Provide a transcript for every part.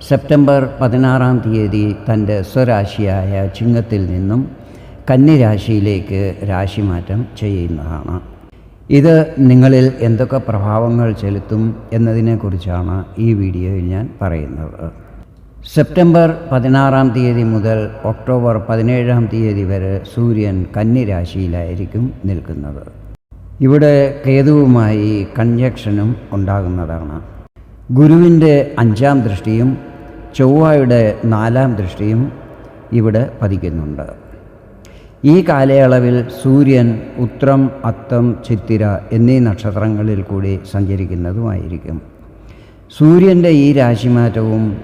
September പതിനാറാം തീയതി തന്റെ സ്വരാശിയായ ചിങ്ങത്തിൽ നിന്നും കന്നിരാശിയിലേക്ക് രാശിമാറ്റം ചെയ്യുന്നതാണ്. ഇത് നിങ്ങളിൽ എന്തൊക്കെ പ്രഭാവങ്ങൾ ചെലുത്തും എന്നതിനെക്കുറിച്ചാണ് ഈ വീഡിയോയിൽ ഞാൻ പറയുന്നത്. സെപ്റ്റംബർ പതിനാറാം തീയതി മുതൽ ഒക്ടോബർ പതിനേഴാം തീയതി വരെ സൂര്യൻ കന്നിരാശിയിലായിരിക്കും നിൽക്കുന്നത്. ഇവിടെ കേതുവുമായി കൺജക്ഷനും ഉണ്ടാകുന്നതാണ്. ഗുരുവിന്റെ അഞ്ചാം ദൃഷ്ടിയും ചൊവ്വയുടെ നാലാം ദൃഷ്ടിയും ഇവിടെ പതിക്കുന്നുണ്ട്. ഈ കാലയളവിൽ സൂര്യൻ ഉത്രം അത്തം ചിത്തിര എന്നീ നക്ഷത്രങ്ങളിൽ കൂടി സഞ്ചരിക്കുന്നതുമായിരിക്കും. സൂര്യന്റെ ഈ രാശിമാറ്റവും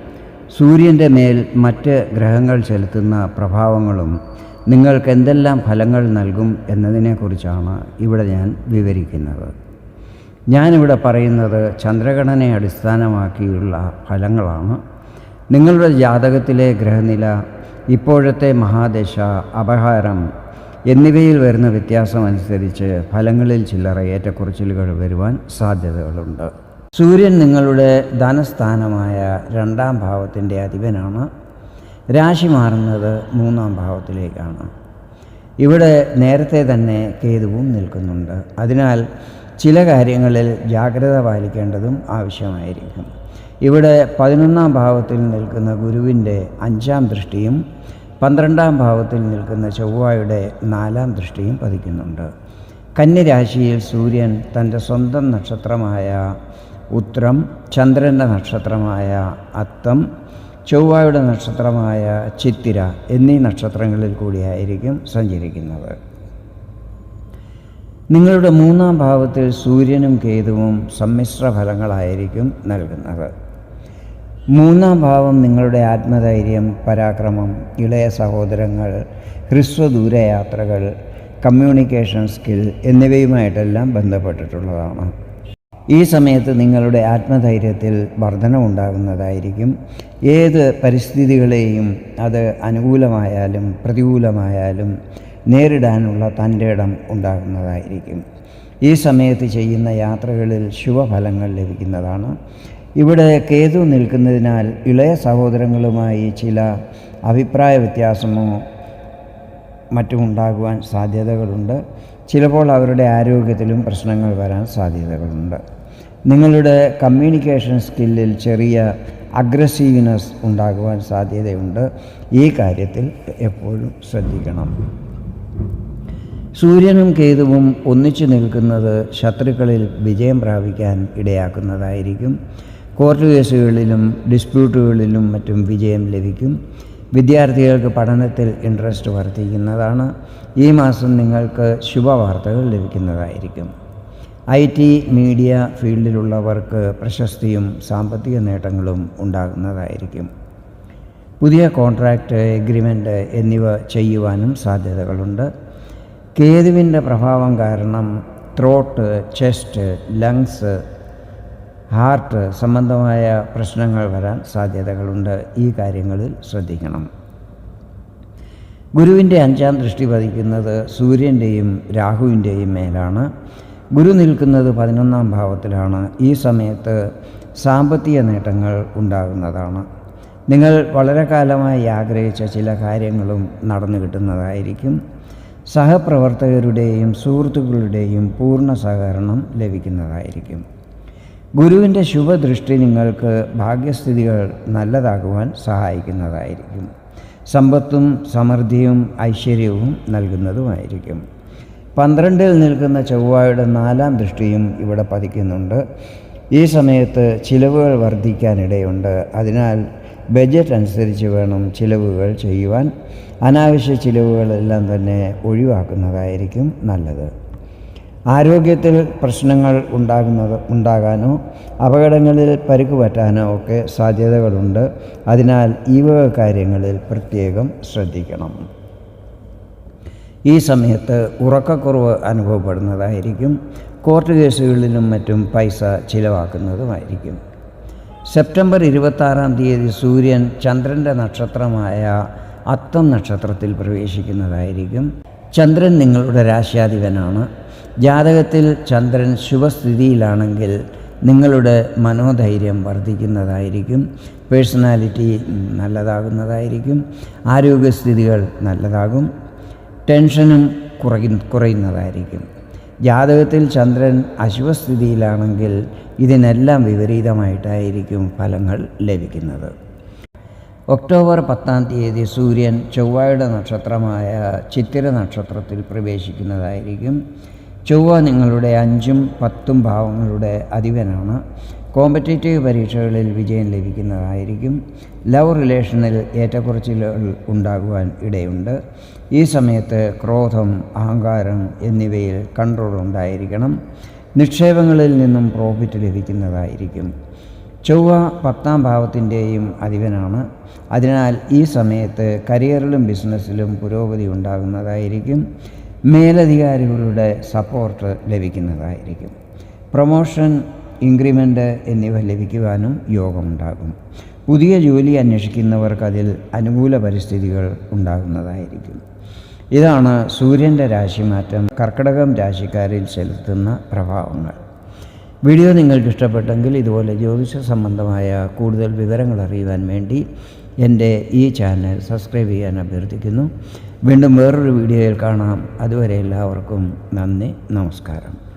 സൂര്യന്റെ മേൽ മറ്റ് ഗ്രഹങ്ങൾ ചെലുത്തുന്ന പ്രഭാവങ്ങളും നിങ്ങൾക്ക് എന്തെല്ലാം ഫലങ്ങൾ നൽകും എന്നതിനെക്കുറിച്ചാണ് ഇവിടെ ഞാൻ വിവരിക്കുന്നത്. ഞാനിവിടെ പറയുന്നത് ചന്ദ്രഗണനെ അടിസ്ഥാനമാക്കിയുള്ള ഫലങ്ങളാണ്. നിങ്ങളുടെ ജാതകത്തിലെ ഗ്രഹനില ഇപ്പോഴത്തെ മഹാദശ അപഹാരം എന്നിവയിൽ വരുന്ന വ്യത്യാസം അനുസരിച്ച് ഫലങ്ങളിൽ ചില്ലറ ഏറ്റക്കുറച്ചിലുകൾ വരുവാൻ സാധ്യതകളുണ്ട്. സൂര്യൻ നിങ്ങളുടെ ധനസ്ഥാനമായ രണ്ടാം ഭാവത്തിന്റെ അധിപനാണ്. രാശി മാറുന്നത് മൂന്നാം ഭാവത്തിലേക്കാണ്. ഇവിടെ നേരത്തെ തന്നെ കേതുവും നിൽക്കുന്നുണ്ട്. അതിനാൽ ചില കാര്യങ്ങളിൽ ജാഗ്രത പാലിക്കേണ്ടതും ആവശ്യമായിരിക്കും. ഇവിടെ പതിനൊന്നാം ഭാവത്തിൽ നിൽക്കുന്ന ഗുരുവിന്റെ അഞ്ചാം ദൃഷ്ടിയും പന്ത്രണ്ടാം ഭാവത്തിൽ നിൽക്കുന്ന ചൊവ്വയുടെ നാലാം ദൃഷ്ടിയും പതിക്കുന്നുണ്ട്. കന്യരാശിയിൽ സൂര്യൻ തന്റെ സ്വന്തം നക്ഷത്രമായ ഉത്രം ചന്ദ്രന്റെ നക്ഷത്രമായ അത്തം ചൊവ്വയുടെ നക്ഷത്രമായ ചിത്തിര എന്നീ നക്ഷത്രങ്ങളിൽ കൂടിയായിരിക്കും സഞ്ചരിക്കുന്നത്. നിങ്ങളുടെ മൂന്നാം ഭാവത്തിൽ സൂര്യനും കേതുവും സമ്മിശ്ര ഫലങ്ങളായിരിക്കും നൽകുന്നത്. മൂന്നാം ഭാവം നിങ്ങളുടെ ആത്മധൈര്യം പരാക്രമം ഇളയ സഹോദരങ്ങൾ ഹ്രസ്വദൂരയാത്രകൾ കമ്മ്യൂണിക്കേഷൻ സ്കിൽ എന്നിവയുമായിട്ടെല്ലാം ബന്ധപ്പെട്ടിട്ടുള്ളതാണ്. ഈ സമയത്ത് നിങ്ങളുടെ ആത്മധൈര്യത്തിൽ വർധനമുണ്ടാകുന്നതായിരിക്കും ഏത് പരിസ്ഥിതികളെയും അത് അനുകൂലമായാലും പ്രതികൂലമായാലും നേരിടാനുള്ള തന്റെ ഇടം ഉണ്ടാകുന്നതായിരിക്കും. ഈ സമയത്ത് ചെയ്യുന്ന യാത്രകളിൽ ശുഭഫലങ്ങൾ ലഭിക്കുന്നതാണ്. ഇവിടെ കേതു നിൽക്കുന്നതിനാൽ ഇളയ സഹോദരങ്ങളുമായി ചില അഭിപ്രായ വ്യത്യാസമോ മറ്റും ഉണ്ടാകുവാൻ സാധ്യതകളുണ്ട്. ചിലപ്പോൾ അവരുടെ ആരോഗ്യത്തിലും പ്രശ്നങ്ങൾ വരാൻ സാധ്യതകളുണ്ട്. നിങ്ങളുടെ കമ്മ്യൂണിക്കേഷൻ സ്കില്ലിൽ ചെറിയ അഗ്രസീവ്നെസ് ഉണ്ടാകുവാൻ സാധ്യതയുണ്ട്. ഈ കാര്യത്തിൽ എപ്പോഴും ശ്രദ്ധിക്കണം. സൂര്യനും കേതുവും ഒന്നിച്ചു നിൽക്കുന്നത് ശത്രുക്കളിൽ വിജയം പ്രാപിക്കാൻ ഇടയാക്കുന്നതായിരിക്കും. കോർട്ട് കേസുകളിലും ഡിസ്പ്യൂട്ടുകളിലും മറ്റും വിജയം ലഭിക്കും. വിദ്യാർത്ഥികൾക്ക് പഠനത്തിൽ ഇൻട്രസ്റ്റ് വർദ്ധിക്കുന്നതാണ്. ഈ മാസം നിങ്ങൾക്ക് ശുഭവാർത്തകൾ ലഭിക്കുന്നതായിരിക്കും. ഐ ടി മീഡിയ ഫീൽഡിലുള്ളവർക്ക് പ്രശസ്തിയും സാമ്പത്തിക നേട്ടങ്ങളും ഉണ്ടാകുന്നതായിരിക്കും. പുതിയ കോൺട്രാക്റ്റ് എഗ്രിമെന്റ് എന്നിവ ചെയ്യുവാനും സാധ്യതകളുണ്ട്. കേതുവിന്റെ പ്രഭാവം കാരണം ത്രോട്ട് ചെസ്റ്റ് ലങ്സ് ഹാർട്ട് സംബന്ധമായ പ്രശ്നങ്ങൾ വരാൻ സാധ്യതകളുണ്ട്. ഈ കാര്യങ്ങളിൽ ശ്രദ്ധിക്കണം. ഗുരുവിന്റെ അഞ്ചാം ദൃഷ്ടി പതിക്കുന്നത് സൂര്യന്റെയും രാഹുവിന്റെയും മേലാണ്. ഗുരു നിൽക്കുന്നത് പതിനൊന്നാം ഭാവത്തിലാണ്. ഈ സമയത്ത് സാമ്പത്തിക നേട്ടങ്ങൾ ഉണ്ടാകുന്നതാണ്. നിങ്ങൾ വളരെ കാലമായി ആഗ്രഹിച്ച ചില കാര്യങ്ങളും നടന്നു കിട്ടുന്നതായിരിക്കും. സഹപ്രവർത്തകരുടെയും സുഹൃത്തുക്കളുടെയും പൂർണ സഹകരണം ലഭിക്കുന്നതായിരിക്കും. ഗുരുവിന്റെ ശുഭദൃഷ്ടി നിങ്ങൾക്ക് ഭാഗ്യസ്ഥിതികൾ നല്ലതാകുവാൻ സഹായിക്കുന്നതായിരിക്കും. സമ്പത്തും സമൃദ്ധിയും ഐശ്വര്യവും നൽകുന്നതുമായിരിക്കും. പന്ത്രണ്ടിൽ നിൽക്കുന്ന ചൊവ്വയുടെ നാലാം ദൃഷ്ടിയും ഇവിടെ പതിക്കുന്നുണ്ട്. ഈ സമയത്ത് ചിലവുകൾ വർദ്ധിക്കാനിടയുണ്ട്. അതിനാൽ ബജറ്റ് അനുസരിച്ച് വേണം ചിലവുകൾ ചെയ്യുവാൻ. അനാവശ്യ ചിലവുകളെല്ലാം തന്നെ ഒഴിവാക്കുന്നതായിരിക്കും നല്ലത്. ആരോഗ്യത്തിൽ പ്രശ്നങ്ങൾ ഉണ്ടാകുന്നത് ഉണ്ടാകാനോ അപകടങ്ങളിൽ പരുക്ക് പറ്റാനോ ഒക്കെ സാധ്യതകളുണ്ട്. അതിനാൽ ഈ വക കാര്യങ്ങളിൽ പ്രത്യേകം ശ്രദ്ധിക്കണം. ഈ സമയത്ത് ഉറക്കക്കുറവ് അനുഭവപ്പെടുന്നതായിരിക്കും. കോർട്ട് കേസുകളിലും മറ്റും പൈസ ചിലവാക്കുന്നതുമായിരിക്കും. സെപ്റ്റംബർ ഇരുപത്താറാം തീയതി സൂര്യൻ ചന്ദ്രന്റെ നക്ഷത്രമായ അത്തം നക്ഷത്രത്തിൽ പ്രവേശിക്കുന്നതായിരിക്കും. ചന്ദ്രൻ നിങ്ങളുടെ രാശ്യാധിപനാണ്. ജാതകത്തിൽ ചന്ദ്രൻ ശുഭസ്ഥിതിയിലാണെങ്കിൽ നിങ്ങളുടെ മനോധൈര്യം വർദ്ധിക്കുന്നതായിരിക്കും. പേഴ്സണാലിറ്റി നല്ലതാകുന്നതായിരിക്കും. ആരോഗ്യസ്ഥിതികൾ നല്ലതാകും. ടെൻഷനും കുറയ കുറയുന്നതായിരിക്കും. ജാതകത്തിൽ ചന്ദ്രൻ അശുഭസ്ഥിതിയിലാണെങ്കിൽ ഇതിനെല്ലാം വിപരീതമായിട്ടായിരിക്കും ഫലങ്ങൾ ലഭിക്കുന്നത്. ഒക്ടോബർ പത്താം തീയതി സൂര്യൻ ചൊവ്വയുടെ നക്ഷത്രമായ ചിത്തിര നക്ഷത്രത്തിൽ പ്രവേശിക്കുന്നതായിരിക്കും. ചൊവ്വ നിങ്ങളുടെ അഞ്ചും പത്തും ഭാവങ്ങളുടെ അധിപനാണ്. കോമ്പറ്റേറ്റീവ് പരീക്ഷകളിൽ വിജയം ലഭിക്കുന്നതായിരിക്കും. ലവ് റിലേഷനിൽ ഏറ്റക്കുറച്ചിലുകൾ ഉണ്ടാകുവാൻ ഇടയുണ്ട്. ഈ സമയത്ത് ക്രോധം അഹങ്കാരം എന്നിവയിൽ കൺട്രോൾ ഉണ്ടായിരിക്കണം. നിക്ഷേപങ്ങളിൽ നിന്നും പ്രോഫിറ്റ് ലഭിക്കുന്നതായിരിക്കും. ചൊവ്വ പത്താം ഭാവത്തിന്റെയും അധിപനാണ്. അതിനാൽ ഈ സമയത്ത് കരിയറിലും ബിസിനസ്സിലും പുരോഗതി ഉണ്ടാകുന്നതായിരിക്കും. മേലധികാരികളുടെ സപ്പോർട്ട് ലഭിക്കുന്നതായിരിക്കും. പ്രൊമോഷൻ ഇൻക്രിമെന്റ് എന്നിവ ലഭിക്കുവാനും യോഗമുണ്ടാകും. പുതിയ ജോലി അന്വേഷിക്കുന്നവർക്ക് അതിൽ അനുകൂല പരിസ്ഥിതികൾ ഉണ്ടാകുന്നതായിരിക്കും. ഇതാണ് സൂര്യന്റെ രാശിമാറ്റം കർക്കിടകം രാശിക്കാരിൽ ചെലുത്തുന്ന പ്രഭാവങ്ങൾ. വീഡിയോ നിങ്ങൾക്ക് ഇഷ്ടപ്പെട്ടെങ്കിൽ ഇതുപോലെ ജ്യോതിഷ സംബന്ധമായ കൂടുതൽ വിവരങ്ങൾ അറിയുവാൻ വേണ്ടി എന്റെ ഈ ചാനൽ സബ്സ്ക്രൈബ് ചെയ്യാൻ അഭ്യർത്ഥിക്കുന്നു. വീണ്ടും വേറൊരു വീഡിയോയിൽ കാണാം. അതുവരെ എല്ലാവർക്കും നന്ദി നമസ്കാരം.